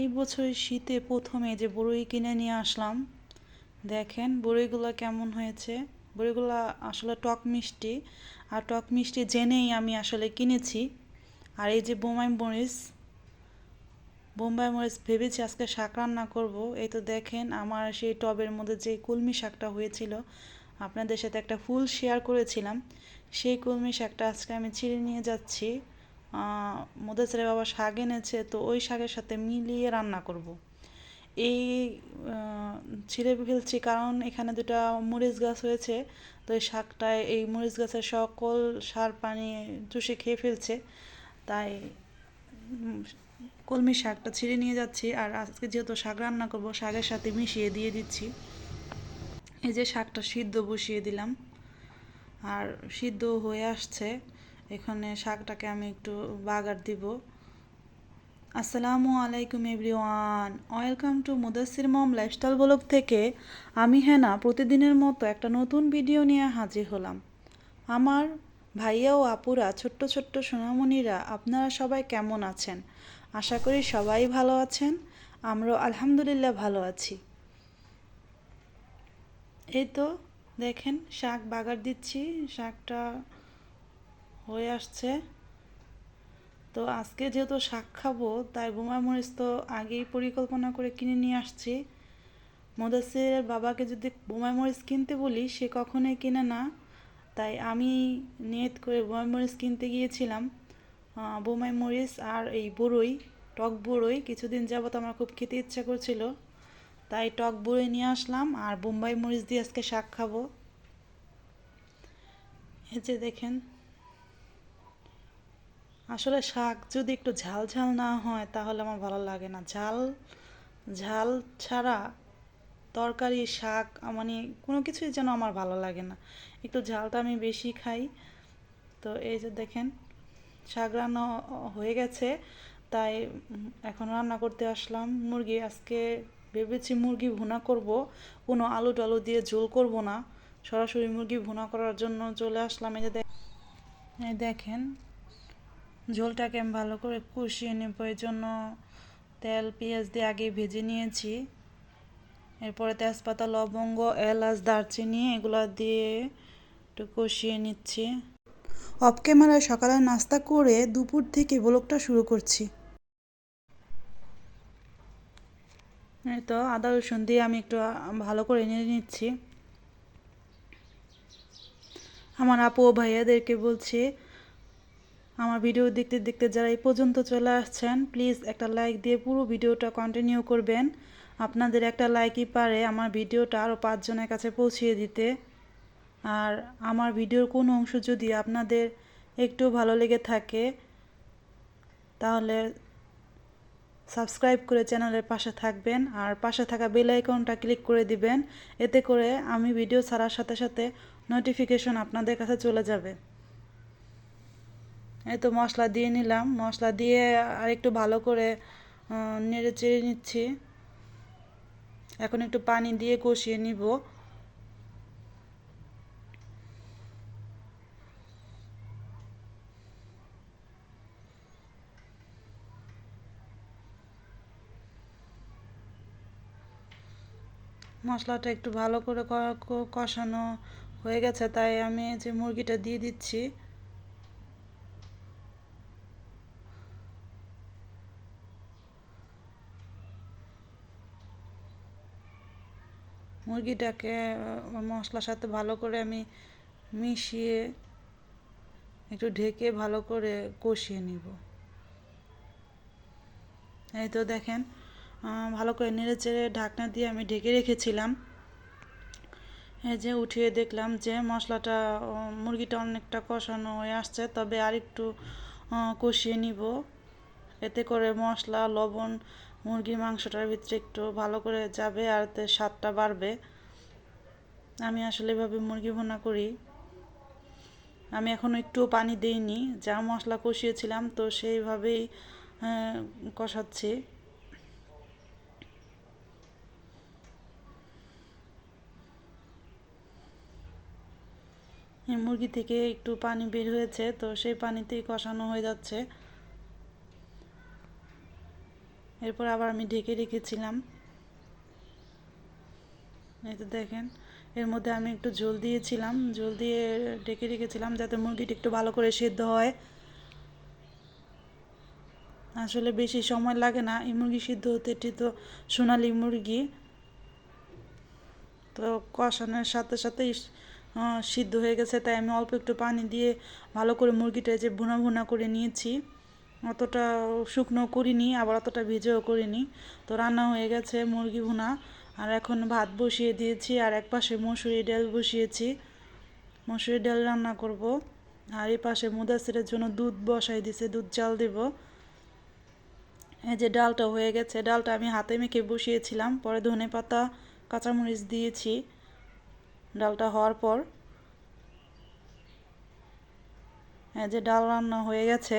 এই বছর শীতে প্রথমে যে বড়ই কিনে নিয়ে আসলাম, দেখেন বড়ইগুলো কেমন হয়েছে। বড়িগুলো আসলে টক মিষ্টি, আর টক মিষ্টি জেনেই আমি আসলে কিনেছি। আর এই যে বোমাই মরিচ, বোম্বাই মরিচ ভেবেছি আজকে শাক রান্না করব। এই তো দেখেন আমার সেই টবের মধ্যে যে কুলমি শাকটা হয়েছিল, আপনাদের সাথে একটা ফুল শেয়ার করেছিলাম। সেই কুলমি শাকটা আজকে আমি ছিঁড়ে নিয়ে যাচ্ছি। মোদেসের বাবা শাক এনেছে, তো ওই শাকের সাথে মিলিয়ে রান্না করব। এই ছিঁড়ে ফেলছি কারণ এখানে দুটা মরিচ গাছ হয়েছে, তো এই শাকটায়, এই মরিচ গাছের সকল সার, পানি চুষে খেয়ে ফেলছে। তাই কলমি শাকটা ছিঁড়ে নিয়ে যাচ্ছি আর আজকে যেহেতু শাক রান্না করব, শাকের সাথে মিশিয়ে দিয়ে দিচ্ছি। এই যে শাকটা সিদ্ধ বসিয়ে দিলাম, আর সিদ্ধ হয়ে আসছে। এখানে শাকটাকে আমি একটু বাগার দিব। আসসালামু আলাইকুম everyone. Welcome to Mudassir mom lifestyle blog থেকে আমি হেনা। প্রতিদিনের মতো একটা নতুন ভিডিও নিয়ে হাজির হলাম। আমার ভাইয়া ও আপুরা, ছোট্ট ছোট্ট সোনামণিরা, আপনারা সবাই কেমন আছেন? আশা করি সবাই ভালো আছেন। আমরাও আলহামদুলিল্লাহ ভালো আছি। এই তো দেখেন, শাক বাগার দিচ্ছি। শাকটা হয়ে আসছে। তো আজকে যেহেতু শাক খাব, তাই বোমা মরিচ তো আগেই পরিকল্পনা করে কিনে নিয়ে আসছি। মোদাসের বাবাকে যদি বোমা মরিচ কিনতে বলি, সে কখনোই কিনে না। তাই আমি নিয়ত করে বোমাই মরিচ কিনতে গিয়েছিলাম। বোমাই মরিচ আর এই বড়ই টক বড়ই কিছুদিন যাবত আমার খুব খেতে ইচ্ছা করছিল। তাই টক বড়ই নিয়ে আসলাম আর বোম্বাই মরিচ দিয়ে আজকে শাক খাব। এই যে দেখেন আসলে শাক যদি একটু ঝাল ঝাল না হয়, তাহলে আমার ভালো লাগে না। ঝাল ঝাল ছাড়া তরকারি, শাক মানে কোনো কিছুই যেন আমার ভালো লাগে না। একটু ঝালটা আমি বেশি খাই। তো এই যে দেখেন, শাক রান্না হয়ে গেছে। তাই এখন রান্না করতে আসলাম। মুরগি, আজকে ভেবেছি মুরগি ভুনা করব। কোনো আলু টালু দিয়ে ঝোল করব না। সরাসরি মুরগি ভুনা করার জন্য চলে আসলাম। এই যে দেখেন ঝোলটাকে আমি ভালো করে কষিয়ে নেব। এই জন্য তেল, পেঁয়াজ দিয়ে আগে ভেজে নিয়েছি। এরপরে তেজপাতা, লবঙ্গ, এলাচ, দারচিনি এগুলো দিয়ে একটু কষিয়ে নিচ্ছি। অফ ক্যামেরায় সকালে নাস্তা করে দুপুর থেকে ব্লগটা শুরু করছি। এই তো, আদা, রসুন দিয়ে আমি একটু ভালো করে নিয়ে নিচ্ছি। আমার আপু ভাইয়াদেরকে বলছি আমার ভিডিও দেখতে দেখতে যারা এই পর্যন্ত চলে আসছেন প্লিজ একটা লাইক দিয়ে পুরো ভিডিওটা কন্টিনিউ করবেন। আপনাদের একটা লাইকই পারে আমার ভিডিওটা আরও পাঁচজনের কাছে পৌঁছিয়ে দিতে। আর আমার ভিডিওর কোনো অংশ যদি আপনাদের একটু ভালো লেগে থাকে, তাহলে সাবস্ক্রাইব করে চ্যানেলের পাশে থাকবেন আর পাশে থাকা বেল আইকনটা ক্লিক করে দিবেন। এতে করে আমি ভিডিও ছাড়ার সাথে সাথে নোটিফিকেশন আপনাদের কাছে চলে যাবে। এই তো মশলা দিয়ে নিলাম। মশলা দিয়ে আর একটু ভালো করে নেড়ে চেড়ে নিচ্ছি। এখন একটু পানি দিয়ে কষিয়ে নিব। মশলাটা একটু ভালো করে কষানো হয়ে গেছে, তাই আমি যে মুরগিটা দিয়ে দিচ্ছি। মুরগিটাকে মশলার সাথে ভালো করে আমি মিশিয়ে একটু ঢেকে ভালো করে কষিয়ে নিব। এই তো দেখেন ভালো করে নেড়ে চেড়ে ঢাকনা দিয়ে আমি ঢেকে রেখেছিলাম। এই যে উঠিয়ে দেখলাম যে মশলাটা মুরগিটা অনেকটা কষানো হয়ে আসছে, তবে আর একটু কষিয়ে নিব। এতে করে মশলা, লবণ মুরগির মাংসটার ভিতরে একটু ভালো করে যাবে আর স্বাদটা বাড়বে। আমি আসলে এভাবে মুরগি ভোনা করি। আমি এখনও একটুও পানি দিইনি, যা মশলা কষিয়েছিলাম তো সেইভাবেই কষাচ্ছি। মুরগি থেকে একটু পানি বের হয়েছে তো সেই পানিতেই কষানো হয়ে যাচ্ছে। এরপর আবার আমি ঢেকে রেখেছিলাম। এই তো দেখেন, এর মধ্যে আমি একটু জল দিয়েছিলাম। জল দিয়ে ঢেকে রেখেছিলাম যাতে মুরগিটা একটু ভালো করে সেদ্ধ হয়। আসলে বেশি সময় লাগে না এই মুরগি সিদ্ধ হতে, এটি তো সোনালি মুরগি। তো কষানোর সাথে সাথেই সিদ্ধ হয়ে গেছে, তাই আমি অল্প একটু পানি দিয়ে ভালো করে মুরগিটা যে ভুনা ভুনা করে নিয়েছি। অতটা শুকনো করিনি, আবার অতটা ভিজেও করিনি। তো রান্না হয়ে গেছে মুরগি ভুনা, আর এখন ভাত বসিয়ে দিয়েছি, আর এক পাশে মসুরি ডাল বসিয়েছি। মসুরি ডাল রান্না করব, আর এই পাশে মুদাসিরের জন্য দুধ বসাই দিছে, দুধ চাল দেব। এই যে ডালটা হয়ে গেছে, ডালটা আমি হাতে মেখে বসিয়েছিলাম, পরে ধনে পাতা, কাঁচামরিচ দিয়েছি। ডালটা হওয়ার পর এই যে ডাল রান্না হয়ে গেছে।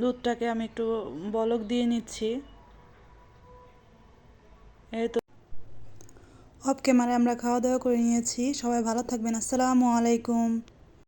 দুধটাকে আমি একটু বলক দিয়ে নিচ্ছি। এই তো। অফ ক্যামেরায় আমরা খাওয়া দাওয়া করে নিয়েছি। সবাই ভালো থাকবেন। আসসালামু আলাইকুম।